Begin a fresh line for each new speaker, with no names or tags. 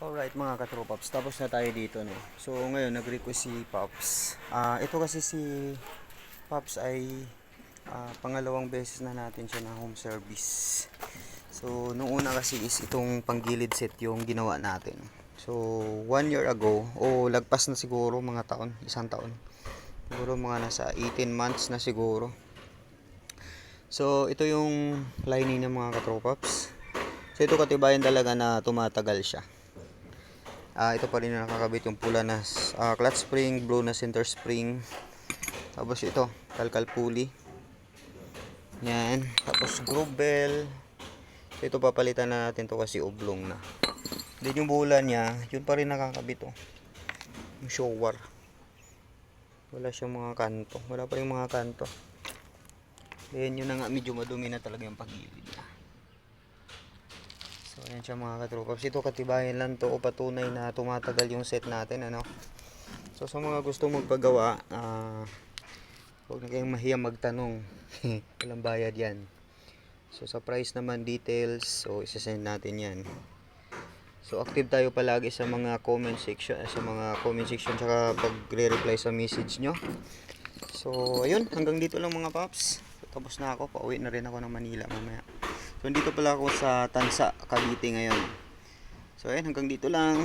Alright mga katropaps, tapos na tayo dito no. So ngayon nag-request si Pops. Ah, ito kasi si Pops ay ah, pangalawang beses na natin siya na home service. So nung una kasi is itong panggilid set yung ginawa natin. So one year ago, o lagpas na siguro mga taon, isang taon. Siguro mga nasa 18 months na siguro. So ito yung lining ng mga katropaps. So ito katibayan talaga na tumatagal siya. Ah, ito pa rin na nakakabit yung pula na ah, clutch spring, blue na center spring. Tapos ito, kalkal pulley. Yan. Tapos groove bell. So, ito papalitan na natin to kasi oblong na. Then yung bula niya, yun pa rin nakakabit oh. Yung shower. Wala siyang mga kanto. Wala pa rin mga kanto. Then yun na nga medyo madumi na talaga yung pagilid niya. Ayan siya mga katropaps. Ito katibayan lang to o patunay na tumatagal yung set natin, ano. So, sa mga gusto magpagawa, ah, huwag na kayong mahiya magtanong. Walang bayad yan. So, sa price naman details, so, isasend natin yan. So, active tayo palagi sa mga comment section, sa mga comment section, tsaka pagre-reply sa message nyo. So, ayun, hanggang dito lang mga paps. Tapos na ako, pauwi na rin ako ng Manila mamaya. So, dito pala ako sa Tansa, Cavite ngayon. So, ayun, hanggang dito lang.